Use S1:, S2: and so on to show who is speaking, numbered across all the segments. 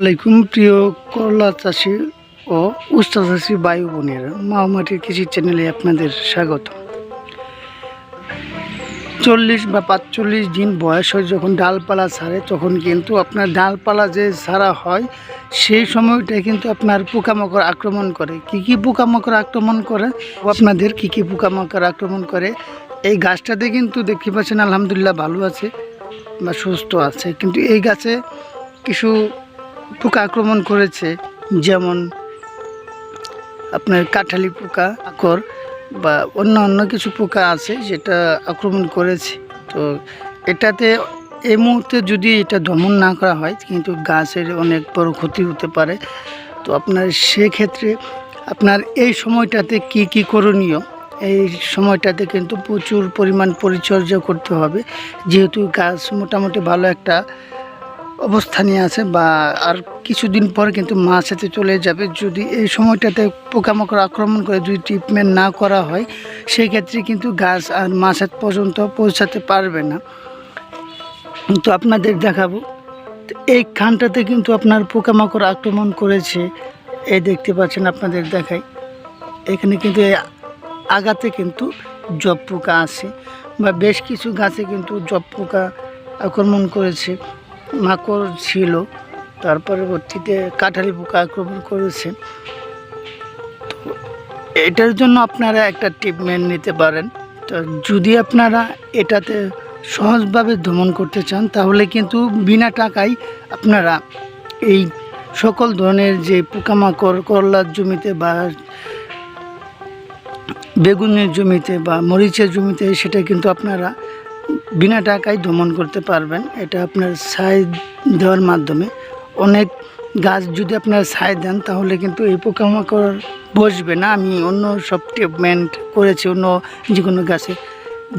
S1: আলাইকুম প্রিয় করলা চাষি ও উস্তা চাষি বায়ু বোনেরা মামাটির কৃষি চ্যানেলে আপনাদের স্বাগত। চল্লিশ বা পাঁচচল্লিশ দিন বয়স হয় যখন ডালপালা ছাড়ে, তখন কিন্তু আপনার ডালপালা যে ছাড়া হয়, সেই সময়টা কিন্তু আপনার পোকামাকড় আক্রমণ করে। কি কি পোকামাকড় আক্রমণ করে? আপনাদের কি কি পোকামাকড় আক্রমণ করে? এই গাছটাতে কিন্তু দেখতে পাচ্ছেন, আলহামদুলিল্লাহ ভালো আছে বা সুস্থ আছে। কিন্তু এই গাছে কিছু পোকা আক্রমণ করেছে, যেমন আপনার কাঠালি পোকা, আকর বা অন্য অন্য কিছু পোকা আছে যেটা আক্রমণ করেছে। তো এটাতে এই মুহূর্তে যদি এটা দমন না করা হয়, কিন্তু গাছের অনেক বড় ক্ষতি হতে পারে। তো আপনার সেক্ষেত্রে আপনার এই সময়টাতে কি কি করণীয়? এই সময়টাতে কিন্তু প্রচুর পরিমাণ পরিচর্যা করতে হবে। যেহেতু গাছ মোটামুটি ভালো একটা অবস্থানে আছে বা আর কিছুদিন পর কিন্তু মাছ হাতে চলে যাবে। যদি এই সময়টাতে পোকামাকড় আক্রমণ করে যদি ট্রিটমেন্ট না করা হয়, সেই ক্ষেত্রে কিন্তু গাছ আর মাছ পর্যন্ত পৌঁছাতে পারবে না। তো আপনাদের দেখাবো। এই খানটাতে কিন্তু আপনার পোকামাকড় আক্রমণ করেছে। এই দেখতে পাচ্ছেন আপনাদের দেখাই। এখানে কিন্তু আগাতে কিন্তু জব পোকা আছে বা বেশ কিছু গাছে কিন্তু জব পোকা আক্রমণ করেছে। মাকড় ছিল, তার পরবর্তীতে কাঠালি পোকা আক্রমণ করেছে। তো এটার জন্য আপনারা একটা ট্রিটমেন্ট নিতে পারেন। তো যদি আপনারা এটাতে সহজভাবে দমন করতে চান, তাহলে কিন্তু বিনা টাকায় আপনারা এই সকল ধরনের যে পোকামাকড়, করলার জমিতে বা বেগুনের জমিতে বা মরিচের জমিতে, সেটা কিন্তু আপনারা বিনা টাকায় দমন করতে পারবেন। এটা আপনার ছাই দেওয়ার মাধ্যমে। অনেক গাছ যদি আপনার ছাই দেন, তাহলে কিন্তু এই পোকামাকড় বসবে না। আমি অন্য সব ট্রিটমেন্ট করেছি, অন্য যে কোনো গাছে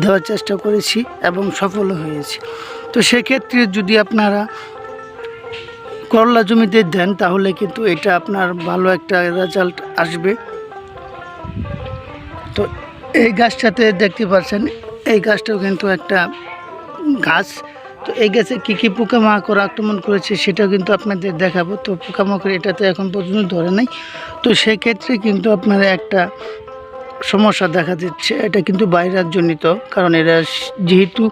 S1: দেওয়ার চেষ্টা করেছি এবং সফল হয়েছি। তো সেক্ষেত্রে যদি আপনারা করলা জমিতে দেন, তাহলে কিন্তু এটা আপনার ভালো একটা রেজাল্ট আসবে। তো এই গাছটাতে দেখতে পাচ্ছেন এই গাছটাও কিন্তু একটা গাছ। তো এই গাছে কী কী পোকামাকড় আক্রমণ করেছে সেটাও কিন্তু আপনাদের দেখাবো। তো পোকামাকড় এটাতে এখন পর্যন্ত ধরে নাই। তো সেক্ষেত্রে কিন্তু আপনারা একটা সমস্যা দেখা দিচ্ছে। এটা কিন্তু বাইরাজজনিত কারণ এরা যেহেতু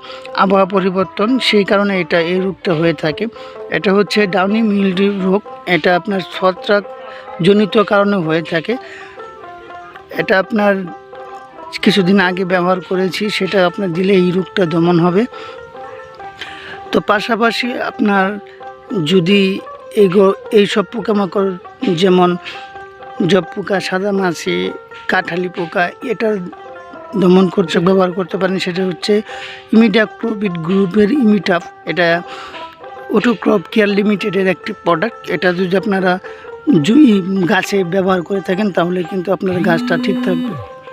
S1: আবহাওয়া পরিবর্তন, সেই কারণে এটা এই রোগটা হয়ে থাকে। এটা হচ্ছে ডাউনি মিলডিউ রোগ। এটা আপনার ছত্রাক জনিত কারণে হয়ে থাকে। এটা আপনার কিছুদিন আগে ব্যবহার করেছি, সেটা আপনার দিলে এই রোগটা দমন হবে। তো পাশাপাশি আপনার যদি এগো, এই এইসব পোকামাকড় যেমন জব পোকা সাদা মাছি কাঠালি পোকা, এটা দমন করতে, ব্যবহার করতে পারেন, সেটা হচ্ছে ইমিডাক্লোবিড গ্রুপের ইমিটাপ এটা অটোক্রপ কেয়ার লিমিটেডের একটি প্রোডাক্ট। এটা যদি আপনারা জুই গাছে ব্যবহার করে থাকেন, তাহলে কিন্তু আপনার গাছটা ঠিক থাকবে।